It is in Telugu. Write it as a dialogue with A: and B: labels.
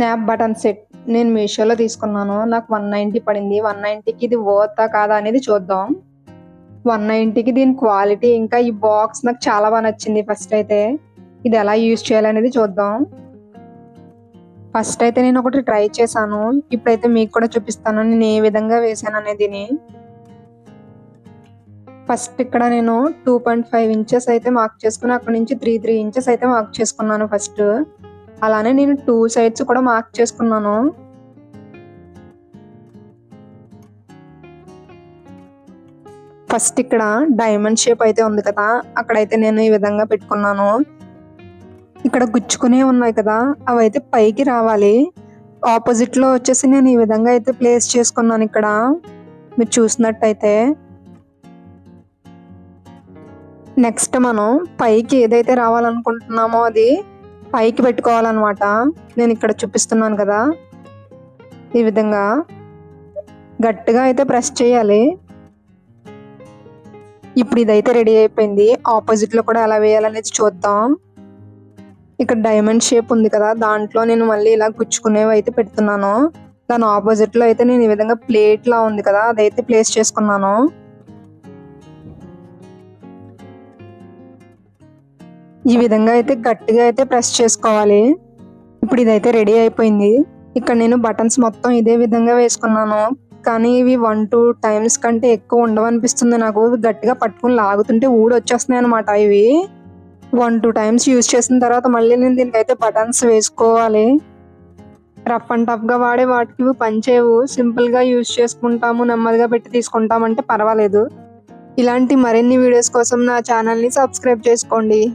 A: స్నాప్ బటన్ సెట్ నేను మీషోలో తీసుకున్నాను. నాకు వన్ నైంటీ పడింది. వన్ నైంటీకి ఇది వర్తా కాదా అనేది చూద్దాం. వన్ నైంటీకి దీని క్వాలిటీ ఇంకా ఈ బాక్స్ నాకు చాలా బాగా నచ్చింది ఫస్ట్ అయితే. ఇది ఎలా యూజ్ చేయాలనేది చూద్దాం. ఫస్ట్ అయితే నేను ఒకటి ట్రై చేశాను. ఇప్పుడైతే మీకు కూడా చూపిస్తాను నేను ఏ విధంగా వేసాను అనేదిని. ఫస్ట్ ఇక్కడ నేను టూ పాయింట్ ఫైవ్ ఇంచెస్ అయితే మార్క్ చేసుకుని అక్కడ నుంచి త్రీ త్రీ ఇంచెస్ అయితే మార్క్ చేసుకున్నాను ఫస్ట్ అలానే నేను టూ సైడ్స్ కూడా మార్క్ చేసుకున్నాను. ఫస్ట్ ఇక్కడ డైమండ్ షేప్ అయితే ఉంది కదా అక్కడైతే నేను ఈ విధంగా పెట్టుకున్నాను. ఇక్కడ గుచ్చుకునే ఉన్నాయి కదా అవి అయితే పైకి రావాలి. ఆపోజిట్లో వచ్చేసి నేను ఈ విధంగా అయితే ప్లేస్ చేసుకున్నాను ఇక్కడ. మీరు చూసినట్టయితే. నెక్స్ట్ మనం పైకి ఏదైతే రావాలనుకుంటున్నామో అది పైకి పెట్టుకోవాలన్నమాట. నేను ఇక్కడ చూపిస్తున్నాను కదా. ఈ విధంగా గట్టిగా అయితే ప్రెస్ చేయాలి. ఇప్పుడు ఇదైతే రెడీ అయిపోయింది. ఆపోజిట్లో కూడా ఎలా వేయాలనేది చూద్దాం. ఇక్కడ డైమండ్ షేప్ ఉంది కదా. దాంట్లో నేను మళ్ళీ ఇలా గుచ్చుకునేవి అయితే పెడుతున్నాను. దాని ఆపోజిట్లో అయితే నేను ఈ విధంగా ప్లేట్ లా ఉంది కదా. అదైతే ప్లేస్ చేసుకున్నాను. ఈ విధంగా అయితే గట్టిగా అయితే ప్రెస్ చేసుకోవాలి. ఇప్పుడు ఇదైతే రెడీ అయిపోయింది. ఇక్కడ నేను బటన్స్ మొత్తం ఇదే విధంగా వేసుకున్నాను. కానీ ఇవి వన్ టూ టైమ్స్ కంటే ఎక్కువ ఉండవనిపిస్తుంది నాకు. గట్టిగా పట్టుకుని లాగుతుంటే ఊడి వచ్చేస్తున్నాయి అనమాట ఇవి. వన్ టూ టైమ్స్ యూజ్ చేసిన తర్వాత మళ్ళీ నేను దీనికైతే బటన్స్ వేసుకోవాలి. రఫ్ అండ్ టఫ్గా వాడే వాటికి ఇవి పనిచేయవు సింపుల్గా యూజ్ చేసుకుంటాము నెమ్మదిగా పెట్టి తీసుకుంటామంటే పర్వాలేదు. ఇలాంటి మరిన్ని వీడియోస్ కోసం నా ఛానల్ని సబ్స్క్రైబ్ చేసుకోండి.